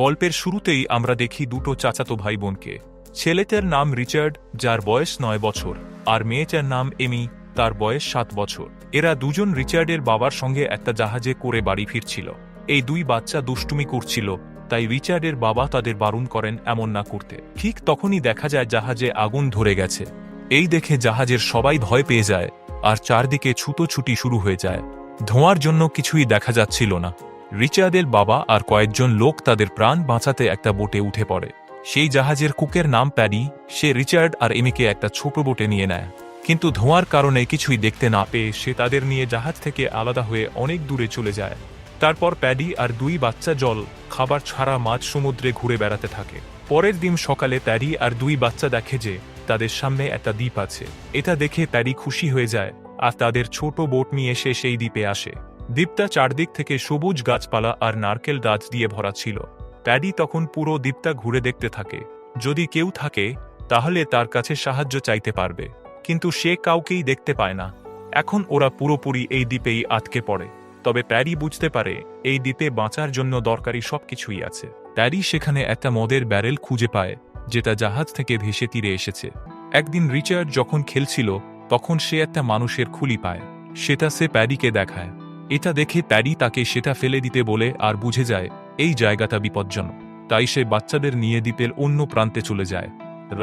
গল্পের শুরুতেই আমরা দেখি দুটো চাচাতো ভাই বোনকে ছেলেটার নাম রিচার্ড, যার বয়স নয় বছর, আর মেয়েটার নাম এমি, তার বয়স সাত বছর। এরা দুজন রিচার্ডের বাবার সঙ্গে একটা জাহাজে করে বাড়ি ফিরছিল। এই দুই বাচ্চা দুষ্টুমি করছিল, তাই রিচার্ডের বাবা তাদের বারণ করেন এমন না করতে। ঠিক তখনই দেখা যায় জাহাজে আগুন ধরে গেছে। এই দেখে জাহাজের সবাই ভয় পেয়ে যায়, আর চারদিকে ছুটোছুটি শুরু হয়ে যায়। ধোঁয়ার জন্য কিছুই দেখা যাচ্ছিল না। রিচার্ডের বাবা আর কয়েকজন লোক তাদের প্রাণ বাঁচাতে একটা বোটে উঠে পড়ে। সেই জাহাজের কুকের নাম প্যাডি। সে রিচার্ড আর এমিকে একটা ছোট বোটে নিয়ে নেয়। কিন্তু ধোঁয়ার কারণে কিছুই দেখতে না পেয়ে সে তাদের নিয়ে জাহাজ থেকে আলাদা হয়ে অনেক দূরে চলে যায়। তারপর প্যাডি আর দুই বাচ্চা জল, খাবার ছাড়া মাছ সমুদ্রে ঘুরে বেড়াতে থাকে। পরের দিন সকালে প্যাডি আর দুই বাচ্চা দেখে যে তাদের সামনে একটা দ্বীপ আছে। এটা দেখে প্যাডি খুশি হয়ে যায় আর তাদের ছোট বোট নিয়ে এসে সেই দ্বীপে আসে। দ্বীপটা চারদিক থেকে সবুজ গাছপালা আর নারকেল গাছ দিয়ে ভরা ছিল। প্যাডি তখন পুরো দ্বীপটা ঘুরে দেখতে থাকে। যদি কেউ থাকে, তাহলে তার কাছে সাহায্য চাইতে পারবে। কিন্তু সে কাউকেই দেখতে পায় না। এখন ওরা পুরোপুরি এই দ্বীপেই আটকে পড়ে। তবে প্যারি বুঝতে পারে, এই দ্বীপে বাঁচার জন্য দরকারি সবকিছুই আছে। প্যারি সেখানে একটা মদের ব্যারেল খুঁজে পায়, যেটা জাহাজ থেকে ভেসে তীরে এসেছে। একদিন রিচার্ড যখন খেলছিল, তখন সে একটা মানুষের খুলি পায়। সেটা সে প্যারিকে দেখায়। এটা দেখে প্যারি তাকে সেটা ফেলে দিতে বলে আর বুঝে যায়, এই জায়গাটা বিপজ্জনক। তাই সে বাচ্চাদের নিয়ে দ্বীপের অন্য প্রান্তে চলে যায়।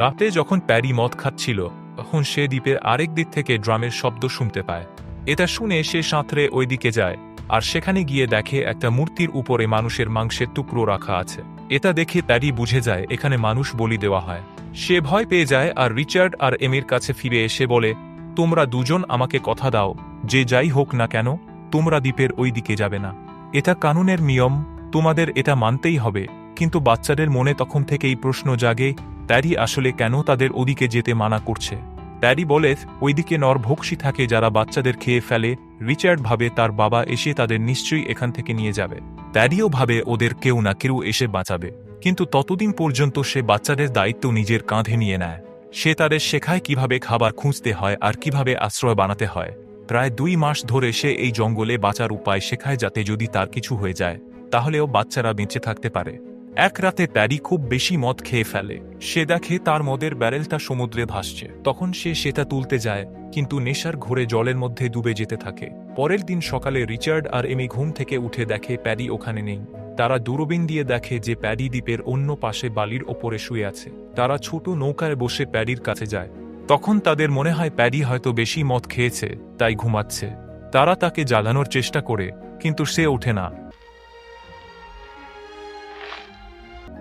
রাতে যখন প্যারি মদ খাচ্ছিল, তখন সে দ্বীপের আরেক দিক থেকে ড্রামের শব্দ শুনতে পায়। এটা শুনে সে সাঁতরে ওই দিকে যায়, আর সেখানে গিয়ে দেখে একটা মূর্তির উপরে মানুষের মাংসের টুকরো রাখা আছে। এটা দেখে প্যারি বুঝে যায়, এখানে মানুষ বলি দেওয়া হয়। সে ভয় পেয়ে যায়, আর রিচার্ড আর এমির কাছে ফিরে এসে বলে, তোমরা দুজন আমাকে কথা দাও, যে যাই হোক না কেন। তোমরা দ্বীপের ওই দিকে যাবে না। এটা কানুনের নিয়ম, তোমাদের এটা মানতেই হবে। কিন্তু বাচ্চাদের মনে তখন থেকেই প্রশ্ন জাগে প্যারি আসলে কেন তাদের ওদিকে যেতে মানা করছে? প্যারি বলে ওইদিকে নরভক্ষী থাকে যারা বাচ্চাদের খেয়ে ফেলে। রিচার্ড ভাবে তার বাবা এসে তাদের নিশ্চয়ই এখান থেকে নিয়ে যাবে। প্যারিও ভাবে ওদের কেউ না কেউ এসে বাঁচাবে। কিন্তু ততদিন পর্যন্ত সে বাচ্চাদের দায়িত্ব নিজের কাঁধে নিয়ে নেয়। সে তাদের শেখায় কীভাবে খাবার খুঁজতে হয় আর কীভাবে আশ্রয় বানাতে হয়। প্রায় দুই মাস ধরে সে এই জঙ্গলে বাঁচার উপায় শেখায় যাতে যদি তার কিছু হয়ে যায়, তাহলেও বাচ্চারা বেঁচে থাকতে পারে। এক রাতে প্যারি খুব বেশি মদ খেয়ে ফেলে। সে দেখে তার মদের ব্যারেলটা সমুদ্রে ভাসছে। তখন সে সেটা তুলতে যায়, কিন্তু নেশার ঘোরে জলের মধ্যে ডুবে যেতে থাকে। পরের দিন সকালে রিচার্ড আর এমি ঘুম থেকে উঠে দেখে প্যারি ওখানে নেই। তারা দূরবীন দিয়ে দেখে যে প্যারি দ্বীপের অন্য পাশে বালির ওপরে শুয়ে আছে। তারা ছোট নৌকায় বসে প্যারির কাছে যায়। তখন তাদের মনে হয় প্যারি হয়তো বেশি মদ খেয়েছে, তাই ঘুমাচ্ছে। তারা তাকে জ্বালানোর চেষ্টা করে, কিন্তু সে ওঠে না।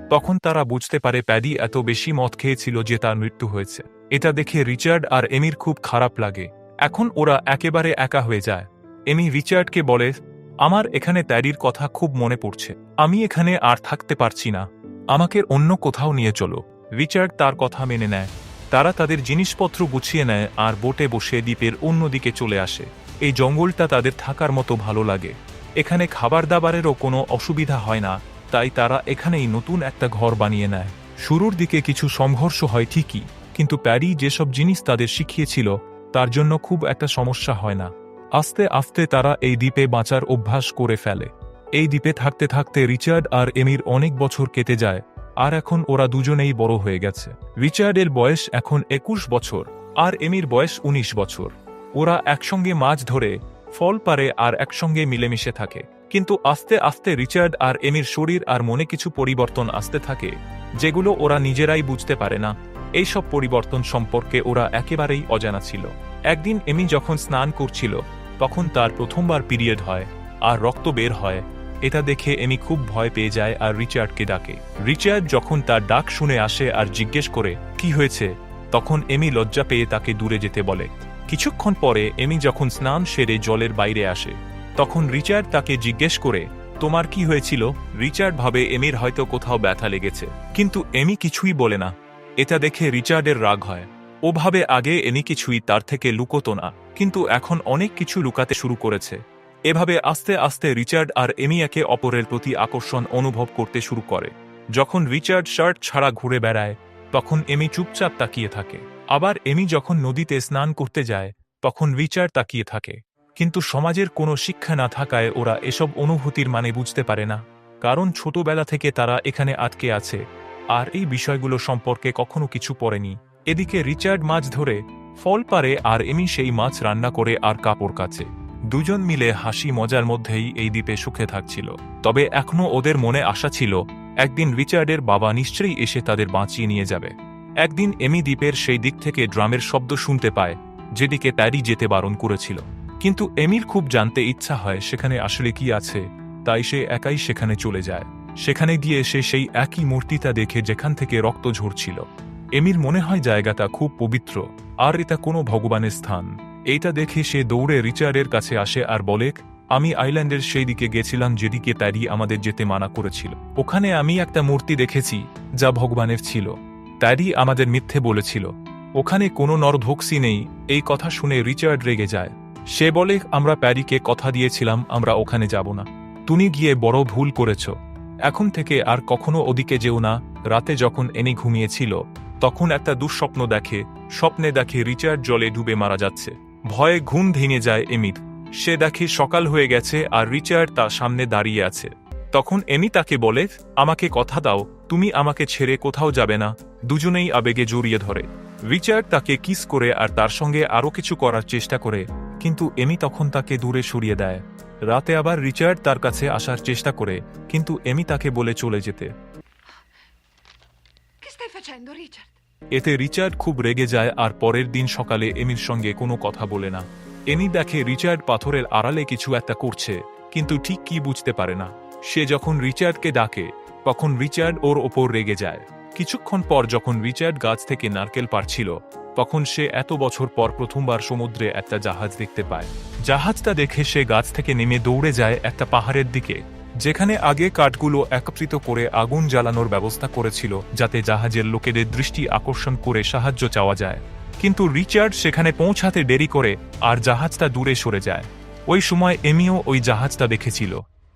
তখন তারা বুঝতে পারে প্যাডি এত বেশি মদ খেয়েছিল যে তার মৃত্যু হয়েছে। এটা দেখে রিচার্ড আর এমির খুব খারাপ লাগে। এখন ওরা একেবারে একা হয়ে যায়। এমি রিচার্ডকে বলে, আমার এখানে প্যাডির কথা খুব মনে পড়ছে। আমি এখানে আর থাকতে পারছি না। আমাকে অন্য কোথাও নিয়ে চলো। রিচার্ড তার কথা মেনে নেয়। তারা তাদের জিনিসপত্র গুছিয়ে নেয় আর বোটে বসে দ্বীপের অন্যদিকে চলে আসে। এই জঙ্গলটা তাদের থাকার মতো ভালো লাগে। এখানে খাবার দাবারেরও কোনো অসুবিধা হয় না, তাই তারা এখানেই নতুন একটা ঘর বানিয়ে নেয়। শুরুর দিকে কিছু সংঘর্ষ হয় ঠিকই, কিন্তু প্যারি যেসব জিনিস তাদের শিখিয়েছিল, তার জন্য খুব একটা সমস্যা হয় না। আস্তে আস্তে তারা এই দ্বীপে বাঁচার অভ্যাস করে ফেলে। এই দ্বীপে থাকতে থাকতে রিচার্ড আর এমির অনেক বছর কেটে যায় আর এখন ওরা দুজনেই বড় হয়ে গেছে। রিচার্ডের বয়স এখন একুশ বছর, আর এমির বয়স ১৯ বছর। ওরা একসঙ্গে মাছ ধরে, ফল পারে আর একসঙ্গে মিলেমিশে থাকে। কিন্তু আস্তে আস্তে রিচার্ড আর এমির শরীর আর মনে কিছু পরিবর্তন আসতে থাকে, যেগুলো ওরা নিজেরাই বুঝতে পারে না। এইসব পরিবর্তন সম্পর্কে ওরা একেবারেই অজানা ছিল। একদিন এমি যখন স্নান করছিল, তখন তার প্রথমবার পিরিয়ড হয়, আর রক্ত বের হয়। এটা দেখে এমি খুব ভয় পেয়ে যায় আর রিচার্ডকে ডাকে। রিচার্ড যখন তার ডাক শুনে আসে আর জিজ্ঞেস করে, কি হয়েছে? তখন এমি লজ্জা পেয়ে তাকে দূরে যেতে বলে। কিছুক্ষণ পরে এমি যখন স্নান সেরে জলের বাইরে আসে, তখন রিচার্ড তাকে জিজ্ঞেস করে, তোমার কি হয়েছিল? রিচার্ড ভাবে, এমির হয়তো কোথাও ব্যথা লেগেছে। কিন্তু এমি কিছুই বলে না। এটা দেখে রিচার্ডের রাগ হয়। ওভাবে আগে এমি কিছুই তার থেকে লুকোতো না, কিন্তু এখন অনেক কিছু লুকাতে শুরু করেছে। এভাবে আস্তে আস্তে রিচার্ড আর এমিয়াকে অপরের প্রতি আকর্ষণ অনুভব করতে শুরু করে। যখন রিচার্ড শার্ট ছাড়া ঘুরে বেড়ায়, তখন এমি চুপচাপ তাকিয়ে থাকে। আবার এমি যখন নদীতে স্নান করতে যায়, তখন রিচার্ড তাকিয়ে থাকে। কিন্তু সমাজের কোনো শিক্ষা না থাকায় ওরা এসব অনুভূতির মানে বুঝতে পারে না। কারণ ছোটবেলা থেকে তারা এখানে আটকে আছে, আর এই বিষয়গুলো সম্পর্কে কখনো কিছু পড়েনি। এদিকে রিচার্ড মাছ ধরে, ফল পারে আর এমি সেই মাছ রান্না করে আর কাপড় কাচে। দুজন মিলে হাসি মজার মধ্যেই এই দ্বীপে সুখে থাকছিল। তবে এখনও ওদের মনে আশা ছিল, একদিন রিচার্ডের বাবা নিশ্চয়ই এসে তাদের বাঁচিয়ে নিয়ে যাবে। একদিন এমি দ্বীপের সেই দিক থেকে ড্রামের শব্দ শুনতে পায়, যেদিকে প্যারি যেতে বারণ করেছিল। কিন্তু এমির খুব জানতে ইচ্ছা হয় সেখানে আসলে কি আছে, তাই সে একাই সেখানে চলে যায়। সেখানে গিয়ে সে সেই একই মূর্তিটা দেখে যেখান থেকে রক্ত ঝরছিল। এমির মনে হয় জায়গাটা খুব পবিত্র, আর এটা কোনো ভগবানের স্থান। এইটা দেখে সে দৌড়ে রিচার্ডের কাছে আসে আর বলে, আমি আইল্যান্ডের সেই দিকে গেছিলাম যেদিকে প্যারি আমাদের যেতে মানা করেছিল। ওখানে আমি একটা মূর্তি দেখেছি, যা ভগবানের ছিল। প্যারি আমাদের মিথ্যে বলেছিল। ওখানে কোনো নরধক্সি নেই। এই কথা শুনে রিচার্ড রেগে যায়। সে বলে, আমরা প্যারিকে কথা দিয়েছিলাম, আমরা ওখানে যাব না। তুমি গিয়ে বড় ভুল করেছ। এখন থেকে আর কখনো ওদিকে যেও না। রাতে যখন এনি ঘুমিয়েছিল, তখন একটা দুঃস্বপ্ন দেখে, স্বপ্নে দেখে রিচার্ড জলে ডুবে মারা যাচ্ছে। ভয়ে ঘুম ভেঙে যায় এমির সে দেখে সকাল হয়ে গেছে আর রিচার্ড তার সামনে দাঁড়িয়ে আছে। তখন এমি তাকে বলে আমাকে কথা দাও তুমি আমাকে ছেড়ে কোথাও যাবে না। দুজনেই আবেগে জড়িয়ে ধরে। রিচার্ড তাকে কিস করে আর তার সঙ্গে আরও কিছু করার চেষ্টা করে কিন্তু এমি তখন তাকে দূরে সরিয়ে দেয়। রাতে আবার রিচার্ড তার কাছে আসার চেষ্টা করে কিন্তু এমি তাকে বলে চলে যেতে। Che stai facendo, Richard? এতে রিচার্ড খুব রেগে যায় আর পরের দিন সকালে এমির সঙ্গে কোনো কথা বলে না। এনি দেখে রিচার্ড পাথরের আড়ালে কিছু একটা করছে, কিন্তু ঠিক কি বুঝতে পারে না। সে যখন রিচার্ডকে ডাকে, তখন রিচার্ড ওর ওপর রেগে যায়। কিছুক্ষণ পর যখন রিচার্ড গাছ থেকে নারকেল পারছিল তখন সে এত বছর পর প্রথমবার সমুদ্রে একটা জাহাজ দেখতে পায়। জাহাজটা দেখে সে গাছ থেকে নেমে দৌড়ে যায় একটা পাহাড়ের দিকে। যেখানে আগে কাঠগুলো একত্রিত করে আগুন জ্বালানোর ব্যবস্থা করেছিল, যাতে জাহাজের লোকেদের দৃষ্টি আকর্ষণ করে সাহায্য চাওয়া যায়। কিন্তু রিচার্ড সেখানে পৌঁছাতে দেরি করে আর জাহাজটা দূরে সরে যায়। ওই সময় এমিও ওই জাহাজটা দেখেছিল।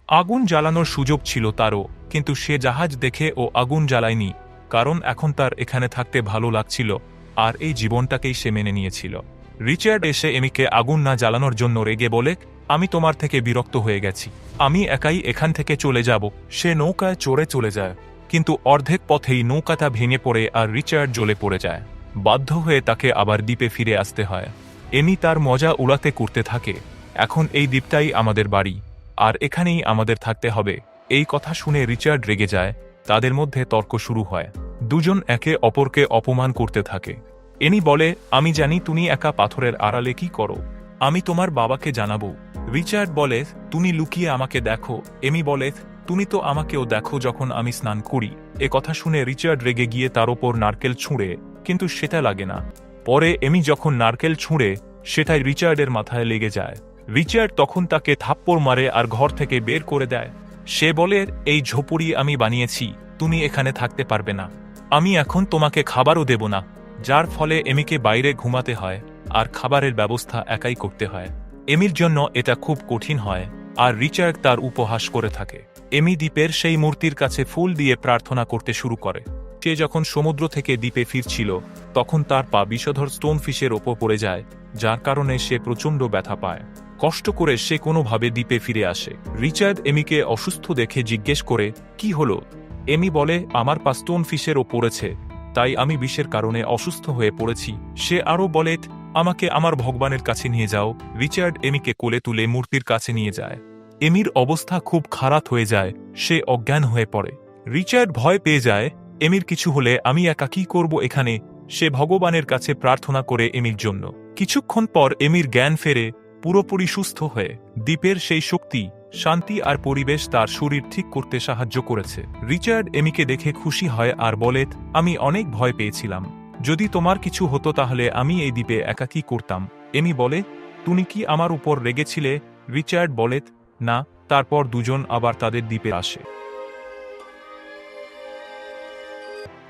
আগুন জ্বালানোর সুযোগ ছিল তারও, কিন্তু সে জাহাজ দেখে ও আগুন জ্বালায়নি, কারণ এখন তার এখানে থাকতে ভালো লাগছিল আর এই জীবনটাকেই সে মেনে নিয়েছিল। রিচার্ড এসে এমিকে আগুন না জ্বালানোর জন্য রেগে বলে আমি তোমার থেকে বিরক্ত হয়ে গেছি। আমি একাই এখান থেকে চলে যাব। সে নৌকায় চড়ে চলে যায়। কিন্তু অর্ধেক পথেই নৌকাটা ভেঙে পড়ে আর রিচার্ড জ্বলে পড়ে যায়। বাধ্য হয়ে তাকে আবার দ্বীপে ফিরে আসতে হয়। এমি তার মজা উড়াতে করতে থাকে। এখন এই দ্বীপটাই আমাদের বাড়ি। আর এখানেই আমাদের থাকতে হবে। এই কথা শুনে রিচার্ড রেগে যায়। তাদের মধ্যে তর্ক শুরু হয়। দুজন একে অপরকে অপমান করতে থাকে। এনি বলে, আমি জানি তুমি একা পাথরের আড়ালে কি করো। আমি তোমার বাবাকে জানাব। রিচার্ড বলে, তুমি লুকিয়ে আমাকে দেখো। এমি বলে, তুমি তো আমাকেও দেখো যখন আমি স্নান করি। এ কথা শুনে রিচার্ড রেগে গিয়ে তার ওপর নারকেল ছুঁড়ে, কিন্তু সেটা লাগে না। পরে এমি যখন নারকেল ছুঁড়ে, সেটাই রিচার্ডের মাথায় লেগে যায়। রিচার্ড তখন তাকে থাপ্পড় মারে আর ঘর থেকে বের করে দেয়। সে বলে, এই ঝোপড়ি আমি বানিয়েছি, তুমি এখানে থাকতে পারবে না। আমি এখন তোমাকে খাবারও দেব না। যার ফলে এমিকে বাইরে ঘুমাতে হয় আর খাবারের ব্যবস্থা একাই করতে হয়। এমির জন্য এটা খুব কঠিন হয়, আর রিচার্ড তার উপহাস করে থাকে। এমি দ্বীপের সেই মূর্তির কাছে ফুল দিয়ে প্রার্থনা করতে শুরু করে। সে যখন সমুদ্র থেকে দ্বীপে ফিরছিল, তখন তার পা বিষধর স্টোনফিশের ওপর পড়ে যায়, যার কারণে সে প্রচণ্ড ব্যথা পায়। কষ্ট করে সে কোনোভাবে দ্বীপে ফিরে আসে। রিচার্ড এমিকে অসুস্থ দেখে জিজ্ঞেস করে, কি হলো? এমি বলে, আমার পা স্টোনফিশেরও পড়েছে, তাই আমি বিষের কারণে অসুস্থ হয়ে পড়েছি। সে আরও বলে আমাকে আমার ভগবানের কাছে নিয়ে যাও। রিচার্ড এমিকে কোলে তুলে মূর্তির কাছে নিয়ে যায়। এমির অবস্থা খুব খারাপ হয়ে যায়, সে অজ্ঞান হয়ে পড়ে। রিচার্ড ভয় পেয়ে যায়, এমির কিছু হলে আমি একা কি করব এখানে? সে ভগবানের কাছে প্রার্থনা করে এমির জন্য। কিছুক্ষণ পর এমির জ্ঞান ফেরে, পুরোপুরি সুস্থ হয়ে। দ্বীপের সেই শক্তি, শান্তি আর পরিবেশ তার শরীর ঠিক করতে সাহায্য করেছে। রিচার্ড এমিকে দেখে খুশি হয় আর বলে, আমি অনেক ভয় পেয়েছিলাম। যদি তোমার কিছু হতো তাহলে আমি এই দ্বীপে একা কি করতাম? এমি বলে, তুমি কি আমার উপর রেগেছিলে? রিচার্ড বলে, না, তারপর দুজন আবার তাদের দ্বীপে আসে।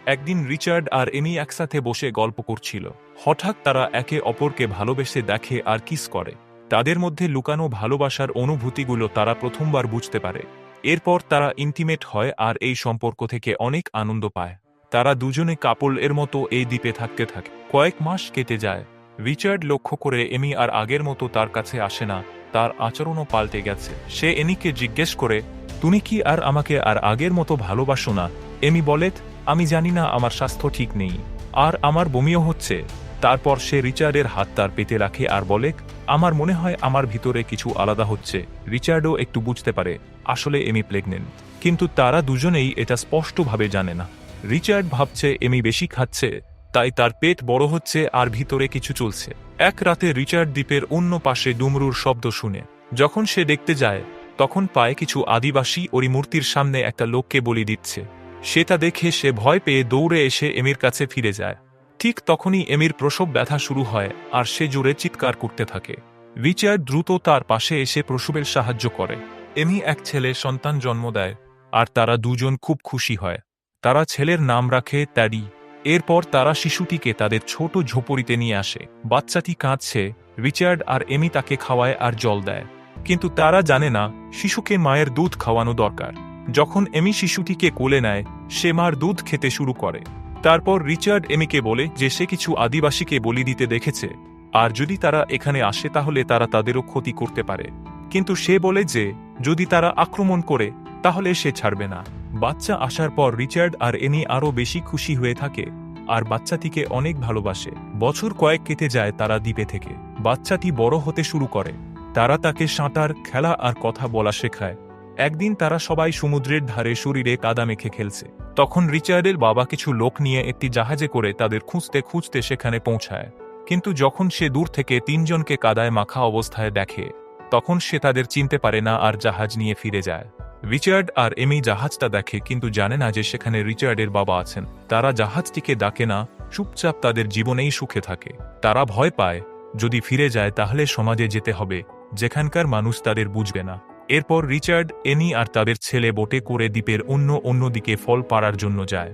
একদিন রিচার্ড আর এমি একসাথে বসে গল্প করছিল। হঠাৎ তারা একে অপরকে ভালোবেসে দেখে আর কিস করে। তাদের মধ্যে লুকানো ভালোবাসার অনুভূতিগুলো তারা প্রথমবার বুঝতে পারে। এরপর তারা ইন্টিমেট হয় আর এই সম্পর্ক থেকে অনেক আনন্দ পায়। তারা দুজনে কাপল এর মতো এই দ্বীপে থাকতে থাকে। কয়েক মাস কেটে যায়। রিচার্ড লক্ষ্য করে এমি আর আগের মতো তার কাছে আসে না। তার আচরণও পাল্টে গেছে। সে এনিকে জিজ্ঞেস করে, তুমি কি আর আমাকে আর আগের মতো ভালোবাসো না? এমি বলে, আমি জানি না, আমার স্বাস্থ্য ঠিক নেই। আর আমার বমিও হচ্ছে। তারপর সে রিচার্ডের হাত তার পেতে রাখে আর বলে, আমার মনে হয় আমার ভিতরে কিছু আলাদা হচ্ছে। রিচার্ডও একটু বুঝতে পারে। আসলে এমি প্রেগনেন্ট। কিন্তু তারা দুজনেই এটা স্পষ্টভাবে জানে না। রিচার্ড ভাবছে এমি বেশি খাচ্ছে, তাই তার পেট বড় হচ্ছে আর ভিতরে কিছু চলছে। এক রাতে রিচার্ড দ্বীপের অন্য পাশে ডুমরুর শব্দ শুনে। যখন সে দেখতে যায়, তখন পায় কিছু আদিবাসী ওরি মূর্তির সামনে একটা লোককে বলি দিচ্ছে। সেটা দেখে সে ভয় পেয়ে দৌড়ে এসে এমির কাছে ফিরে যায়। ঠিক তখনই এমির প্রসব ব্যথা শুরু হয় আর সে জোরে চিৎকার করতে থাকে। রিচার্ড দ্রুত তার পাশে এসে প্রসবের সাহায্য করে। এমি এক ছেলে সন্তান জন্ম দেয় আর তারা দুজন খুব খুশি হয়। তারা ছেলের নাম রাখে ট্যাডি এরপর তারা শিশুটিকে তাদের ছোট ঝোপড়িতে নিয়ে আসে। বাচ্চাটি কাঁদছে, রিচার্ড আর এমি তাকে খাওয়ায় আর জল দেয়। কিন্তু তারা জানে না, শিশুকে মায়ের দুধ খাওয়ানো দরকার। যখন এমি শিশুটিকে কোলে নেয়, সে মার দুধ খেতে শুরু করে। তারপর রিচার্ড এমিকে বলে যে সে কিছু আদিবাসীকে বলি দিতে দেখেছে। আর যদি তারা এখানে আসে তাহলে তারা তাদেরও ক্ষতি করতে পারে। কিন্তু সে বলে যে, যদি তারা আক্রমণ করে, তাহলে সে ছাড়বে না। বাচ্চা আসার পর রিচার্ড আর এনি আরও বেশি খুশি হয়ে থাকে, আর বাচ্চাটিকে অনেক ভালোবাসে। বছর কয়েক কেটে যায় তারা দ্বীপে থেকে। বাচ্চাটি বড় হতে শুরু করে। তারা তাকে সাঁতার, খেলা আর কথা বলা শেখায়। একদিন তারা সবাই সমুদ্রের ধারে শরীরে কাদা মেখে খেলছে। তখন রিচার্ডের বাবা কিছু লোক নিয়ে একটি জাহাজে করে তাদের খুঁজতে খুঁজতে সেখানে পৌঁছায়। কিন্তু যখন সে দূর থেকে তিনজনকে কাদায় মাখা অবস্থায় দেখে, তখন সে তাদের চিনতে পারে না আর জাহাজ নিয়ে ফিরে যায়। রিচার্ড আর এমি জাহাজটা দেখে, কিন্তু জানে না যে সেখানে রিচার্ডের বাবা আছেন। তারা জাহাজটিকে ডাকে না, চুপচাপ তাদের জীবনেই সুখে থাকে। তারা ভয় পায়, যদি ফিরে যায় তাহলে সমাজে যেতে হবে, যেখানকার মানুষ তাদের বুঝবে না। এরপর রিচার্ড, এনি আর তাদের ছেলে বোটে করে দ্বীপের অন্য অন্যদিকে ফল পাড়ার জন্য যায়।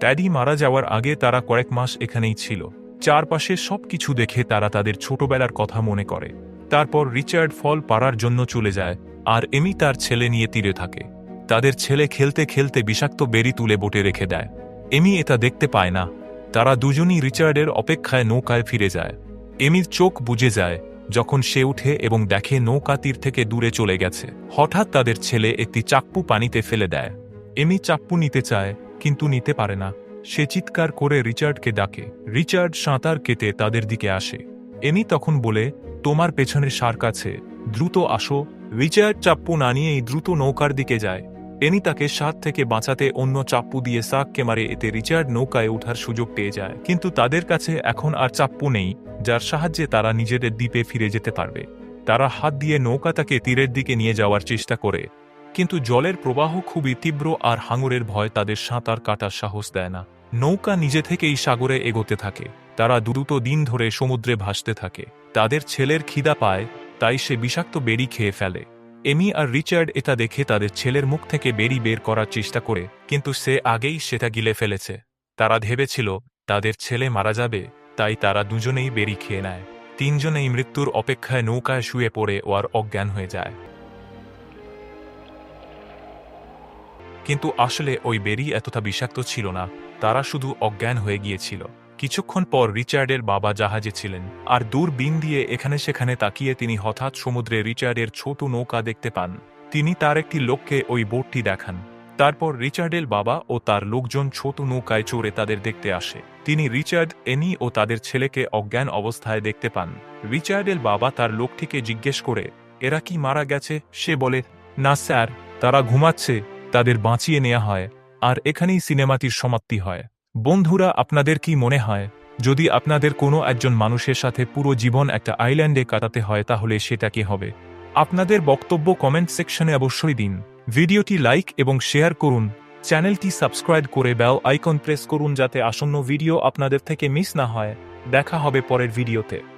ট্যাডি মারা যাওয়ার আগে তারা কয়েক মাস এখানেই ছিল। চারপাশে সবকিছু দেখে তারা তাদের ছোটবেলার কথা মনে করে। তারপর রিচার্ড ফল পাড়ার জন্য চলে যায়, আর এমি তার ছেলে নিয়ে তীরে থাকে। তাদের ছেলে খেলতে খেলতে বিষাক্ত বেরি তুলে বোটে রেখে দেয়। এমি এটা দেখতে পায় না। তারা দুজনই রিচার্ডের অপেক্ষায় নৌকায় ফিরে যায়। এমির চোখ বুঝে যায় যখন সে উঠে এবং দেখে নৌকা তীর থেকে দূরে চলে গেছে। হঠাৎ তাদের ছেলে একটি চাপ্পু পানিতে ফেলে দেয়। এমি চাপ্পু নিতে চায়, কিন্তু নিতে পারে না। সে চিৎকার করে রিচার্ডকে ডাকে। রিচার্ড সাঁতার কেটে তাদের দিকে আসে। এমি তখন বলে তোমার পেছনে সার্ক আছে দ্রুত আসো। রিচার্ড চাপ্পু না নিয়েই দ্রুত নৌকার দিকে যায়। এনি তাকে সাত থেকে বাঁচাতে অন্য চাপ্পু দিয়ে সাককে মারে, এতে রিচার্ড নৌকায় ওঠার সুযোগ পেয়ে যায়। কিন্তু তাদের কাছে এখন আর চাপ্পু নেই, যার সাহায্যে তারা নিজেদের দ্বীপে ফিরে যেতে পারবে। তারা হাত দিয়ে নৌকা তাকে তীরের দিকে নিয়ে যাওয়ার চেষ্টা করে। কিন্তু জলের প্রবাহ খুবই তীব্র আর হাঙরের ভয় তাদের সাঁতার কাটার সাহস দেয় না। নৌকা নিজে থেকেই সাগরে এগোতে থাকে। তারা দ্রুত দিন ধরে সমুদ্রে ভাসতে থাকে। তাদের ছেলের খিদা পায়, তাই সে বিষাক্ত বেরি খেয়ে ফেলে। এমি আর রিচার্ড এটা দেখে তাদের ছেলের মুখ থেকে বেরি বের করার চেষ্টা করে, কিন্তু সে আগেই সেটা গিলে ফেলেছে। তারা ভেবেছিল, তাদের ছেলে মারা যাবে, তাই তারা দুজনেই বেরি খেয়ে নেয়। তিনজনেই মৃত্যুর অপেক্ষায় নৌকায় শুয়ে পড়ে ও আর অজ্ঞান হয়ে যায়। কিন্তু আসলে ওই বেরি এতটা বিষাক্ত ছিল না, তারা শুধু অজ্ঞান হয়ে গিয়েছিল। কিছুক্ষণ পর রিচার্ডের বাবা জাহাজে ছিলেন, আর দূর বিন দিয়ে এখানে সেখানে তাকিয়ে তিনি হঠাৎ সমুদ্রে রিচার্ডের ছোট নৌকা দেখতে পান। তিনি তার একটি লোককে ওই বোটটি দেখান। তারপর রিচার্ডের বাবা ও তার লোকজন ছোট নৌকায় চড়ে তাদের দেখতে আসে। তিনি রিচার্ড, এনি ও তাদের ছেলেকে অজ্ঞান অবস্থায় দেখতে পান। রিচার্ডের বাবা তার লোকটিকে জিজ্ঞেস করে, এরা কি মারা গেছে? সে বলে, না স্যার, তারা ঘুমাচ্ছে, তাদের বাঁচিয়ে নেওয়া হয়, আর এখানেই সিনেমাটির সমাপ্তি হয়। বন্ধুরা, আপনাদের কি মনে হয়, যদি আপনাদের কোনো একজন মানুষের সাথে পুরো জীবন একটা আইল্যান্ডে কাটাতে হয়, তাহলে সেটা কি হবে? আপনাদের বক্তব্য কমেন্ট সেকশনে অবশ্যই দিন। ভিডিওটি লাইক এবং শেয়ার করুন। চ্যানেলটি সাবস্ক্রাইব করে বেল আইকন প্রেস করুন, যাতে আসন্ন ভিডিও আপনাদের থেকে মিস না হয়। দেখা হবে পরের ভিডিওতে।